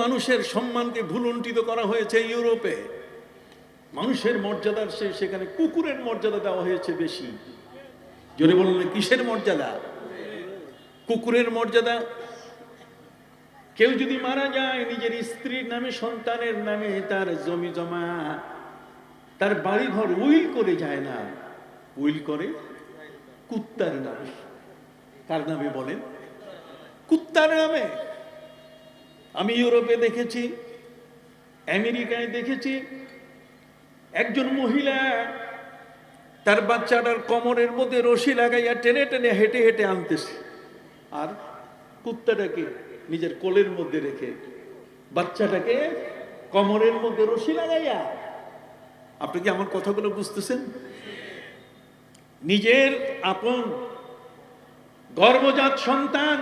মানুষের সম্মানকে ভুলুণ্ঠিত করা হয়েছে ইউরোপে। মানুষের মর্যাদার সে সেখানে কুকুরের মর্যাদা দেওয়া হয়েছে বেশি। জোরে বলুন না, কিসের মর্যাদা? কুকুরের মর্যাদা? কেউ যদি মারা যায় নিজের স্ত্রীর নামে সন্তানের নামে তার জমি জমা তার বাড়ি ঘর উইল করে যায় না। উইল করে? কুত্তার নামে। কার নামে বলেন? কুত্তার নামে। আমি ইউরোপে দেখেছি, আমেরিকায় দেখেছি, একজন মহিলা তার বাচ্চাটার কোমরের মধ্যে রশি লাগাইয়া টেনে টেনে হেঁটে হেঁটে আনতেছে। আর কুত্তাটাকে নিজের কোলের মধ্যে রেখে বাচ্চাটাকে কোমরের মধ্যে রশি লাগাইয়া। আপনি কি আমার কথাগুলো বুঝতেছেন? নিজের আপন গর্ভজাত সন্তান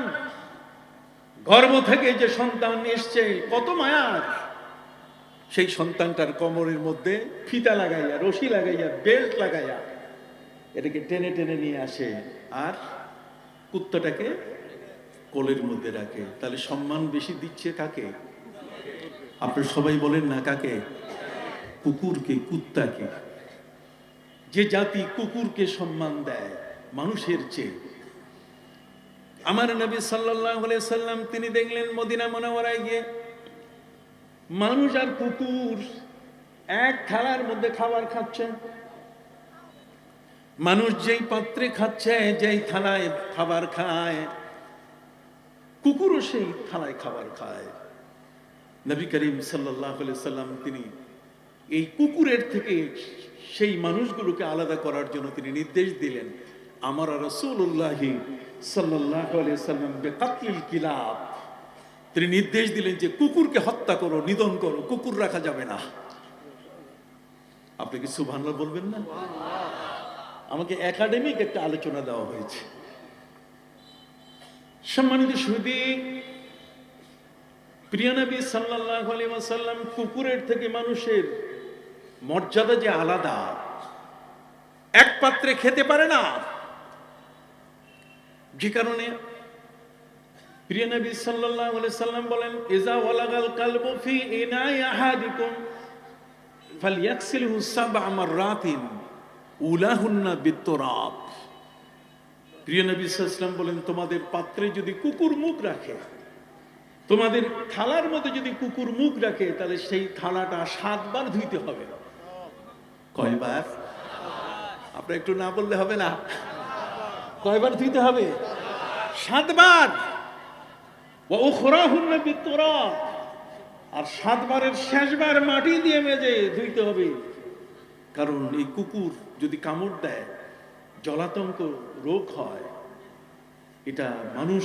গর্ভ থেকে যে সন্তান এসছে, কত মায়ার সেই সন্তানটার কোমরের মধ্যে ফিতা লাগাইয়া, রশি লাগাইয়া, বেল্ট লাগাইয়া, এটাকে টেনে টেনে নিয়ে আসে। আর কুত্তাটাকে কোলের মধ্যে রাখে। তাহলে সম্মান বেশি দিচ্ছে কাকে? আপনি সবাই বলেন না কাকে? কুকুরকে, কুত্তাকে। যে জাতি কুকুরকে সম্মান দেয়, মানুষের চেয়ে। আমার নবী আলাইহি সাল্লাম, তিনি দেখলেন মদিনা মনোয়ারায় গিয়ে মানুষ আর কুকুর এক থালার মধ্যে খাবার খাচ্ছে। মানুষ যেই পাত্রে খাচ্ছে, যেই থালায় খাবার খায়, কুকুরও সেই থালায় খাবার খায়। নবী করিম সাল্লাহ সাল্লাম, তিনি এই কুকুরের থেকে সেই মানুষগুলোকে আলাদা করার জন্য তিনি নির্দেশ দিলেন। আমার রসুল্লাহি সাল্লাহ সাল্লাম বেকাতলিল কিলাব। তিনি নির্দেশ দিলেন যে কুকুরকে হত্যা করো, নিধন করো, কুকুর রাখা যাবে না। আপনি কি সুবহানাল্লাহ বলবেন না? আমাকে একাডেমিক একটা আলোচনা দেওয়া হয়েছে। সম্মানিত সুদী প্রিয় নবী সাল্লাল্লাহু আলাইহি ওয়াসাল্লাম কুকুরের থেকে মানুষের মর্যাদা যে আলাদা, এক পাত্রে খেতে পারে না। যে কারণে প্রিয় নবী সাল্লাল্লাহু আলাইহি সাল্লাম বলেন ইজা ওয়ালাগাল কালবু ফি ইনাই আহাদিকুম ফালইয়াকসিলহু সাবআ মাররাতিন উলাহুন্না বিত্তরাব। প্রিয় নবী সাল্লাম বলেন, তোমাদের পাত্রে যদি কুকুর মুখ রাখে, তোমাদের থালার মধ্যে যদি কুকুর মুখ রাখে, তাহলে সেই থালাটা সাতবার ধুইতে হবে। কয়বার? আপনি একটু না বললে হবে না? কয়বার ধুইতে হবে? সাতবার। আর সাতবারের শেষবার মাটি দিয়ে মেজে ধুইতে হবে। কারণ এই কুকুর যদি কামড় দেয়, জলাতঙ্ক রোগ হয়। এটা মানুষ,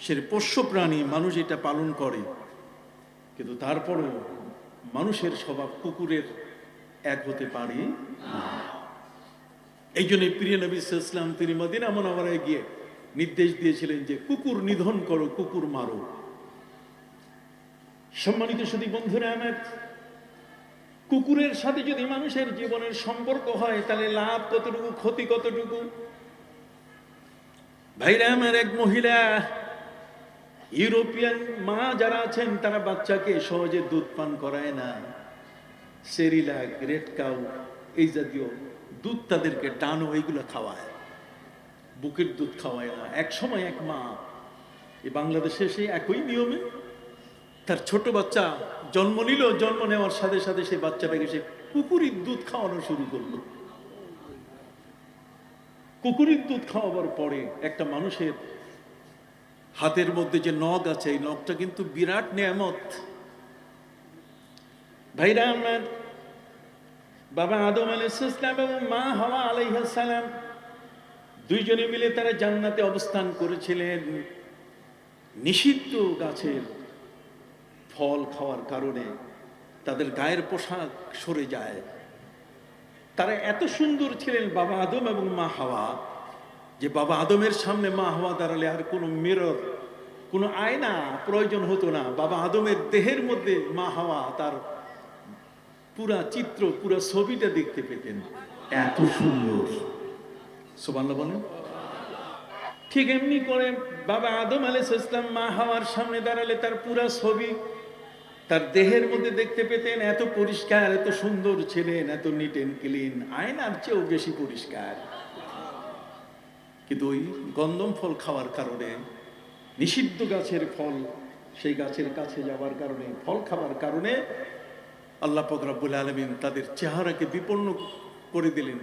সে পোষ্য প্রাণী মানুষ এটা পালন করে। কিন্তু তারপরেও মানুষের স্বভাব কুকুরের এক হতে পারে না। এই জন্য প্রিয় নবী ইসলাম তিনি মদিনা মনোবরায় গিয়ে নির্দেশ দিয়েছিলেন যে কুকুর নিধন করো, কুকুর মারো। সম্মানিত সুদী বন্ধুরা আমার কুকুরের সাথে যদি মানুষের জীবনের সম্পর্ক হয়, তাহলে লাভ কতটুকু, ক্ষতি কতটুকু? ভাইরা আমার এক মহিলা, ইউরোপিয়ান মা যারা আছেন, তারা বাচ্চাকে সহজে দুধ পান করায় না। সেরিলাক, রেড কাউ, এই জাতীয় দুধ তাদেরকে টানো, এইগুলো খাওয়ায়। বুকের দুধ খাওয়ায় না। এক সময় এক মা, এই বাংলাদেশে সেই একই নিয়মে তার ছোট বাচ্চা জন্ম নিল, জন্ম নেওয়ার সাথে সাথে সেই বাচ্চাটাকে সে কুকুরির দুধ খাওয়ানো শুরু করল। কুকুরির দুধ খাওয়াবার পরে একটা মানুষের হাতের মধ্যে যে নখ আছে, এই নখটা কিন্তু বিরাট নিয়ামত। ভাইরা, আমার বাবা আদম আলাইসালাম এবং মা হাওয়া আলাইহাসালাম দুইজনে মিলে তারা জান্নাতে অবস্থান করেছিলেন। নিষিদ্ধ গাছের ফল খাওয়ার কারণে তাদের গায়ের পোশাক সরে যায়। তারা এত সুন্দর ছিলেন বাবা আদম এবং মা হাওয়া যে বাবা আদমের সামনে মা হাওয়া দাঁড়ালে আর কোনো মিরর কোনো আয়না প্রয়োজন হতো না। বাবা আদমের দেহের মধ্যে মা হাওয়া তার পুরা চিত্র, পুরা ছবিটা দেখতে পেতেন। এত সুন্দর। ঠিক এমনি করে বাবা আদম আলাইহিস মা হাওয়ার সামনে দাঁড়ালে তার পুরা ছবি, তার দেহের মধ্যে দেখতে পেতেন, এত পরিষ্কার, এত সুন্দর ছিলেন, এত নিট এন্ড ক্লিন আয়নার চেয়েও বেশি পরিষ্কার। কিন্তু ওই গন্ধম ফল খাওয়ার কারণে, নিষিদ্ধ গাছের ফল, সেই গাছের কাছে যাওয়ার কারণে, ফল খাওয়ার কারণে আল্লাহ ফকরাবুল আলমিন তাদের চেহারাকে বিপন্ন করে দিলেন।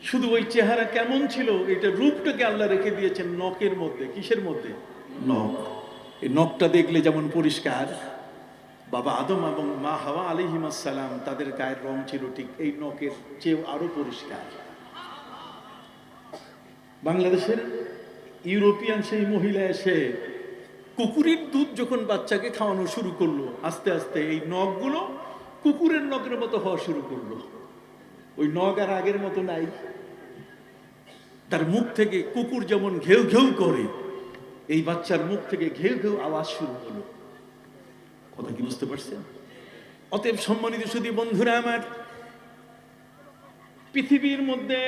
শুধু ওই চেহারা কেমন ছিল, এটা রূপটাকে আল্লাহ রেখে দিয়েছেন নখের মধ্যে। কিসের মধ্যে? নখ। এই নখটা দেখলে যেমন পরিষ্কার, বাবা আদম এবং মা হাওয়া আলিহিমাসালাম তাদের গায়ের রং ছিল ঠিক এই নখের চেয়েও আরও পরিষ্কার। বাংলাদেশের ইউরোপিয়ান সেই মহিলা এসে কুকুরের দুধ যখন বাচ্চাকে খাওয়ানো শুরু করল, আস্তে আস্তে এই নখগুলো কুকুরের নখের মতো হওয়া শুরু করল। ওই নখ আর আগের মতো নাই। তার মুখ থেকে কুকুর যেমন ঘেউ ঘেউ করে, এই বাচ্চার মুখ থেকে ঘেউ ঘেউ আওয়াজ শুরু হলো। কথা কি বুঝতে পারছেন? অতএব সম্মানিত শুধু বন্ধুরা আমার, পৃথিবীর মধ্যে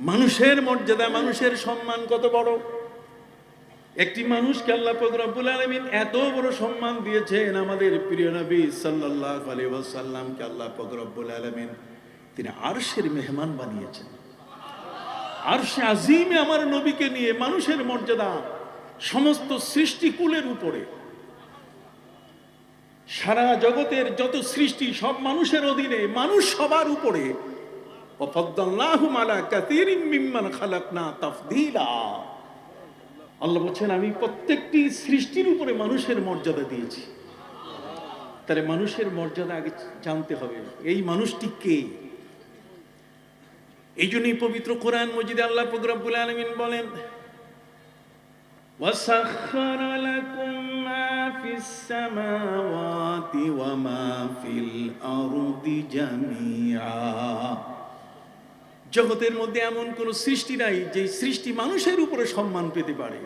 মানুষের মর্যাদা, মানুষের সম্মান কত বড়? একটি মানুষকে আল্লাহ রব্বুল আলমিন এত বড় সম্মান দিয়েছেন আমাদের প্রিয় নবী সাল্লাহ আলী আল্লাহ রব্বুল আলমিন। তিনি আরশের মেহমান বানিয়েছেন। আরশে আজিমে আমার নবীকে নিয়ে মানুষের মর্যাদা, সমস্ত সৃষ্টিকুলের উপরে। সারা জগতের যত সৃষ্টি, সব মানুষের অধীনে, মানুষ সবার উপরে। অফদ্দাল্লাহু মালা কাতিরিম মিম্মান তফদিলা তাফদিলা। আল্লাহ বলছেন আমি প্রত্যেকটি সৃষ্টির উপরে মানুষের মর্যাদা দিয়েছি তাহলে মানুষের মর্যাদা আগে জানতে হবে এই মানুষটি কে এই জন্যই পবিত্র কোরআন মজিদে আল্লাহ ফকরাবুল আলমিন বলেন وسخر لكم ما في السماوات وما في الأرض جميعا জগতের মধ্যে এমন কোন সৃষ্টি নাই যে সৃষ্টি মানুষের উপরে সম্মান পেতে পারে।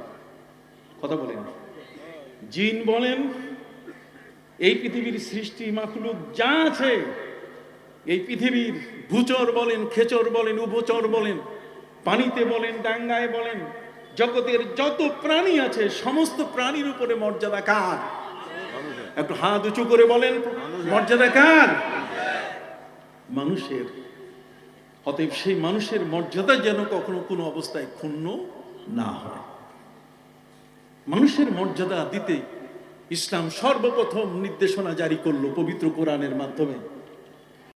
কথা বলেন। জিন বলেন, এই পৃথিবীর সৃষ্টি মাখলুক যা আছে, এই পৃথিবীর ভূচর বলেন, খেচর বলেন উভচর বলেন, পানিতে বলেন, ডাঙ্গায় বলেন, জগতের যত প্রাণী আছে, সমস্ত প্রাণীর উপরে মর্যাদা কার? একটু হাত উঁচু করে বলেন, মর্যাদা কার? মানুষের। অতএব সেই মানুষের মর্যাদা যেন কখনো কোনো অবস্থায় ক্ষুণ্ণ না হয়। মানুষের মর্যাদা দিতে ইসলাম সর্বপ্রথম নির্দেশনা জারি করল পবিত্র কোরআনের মাধ্যমে।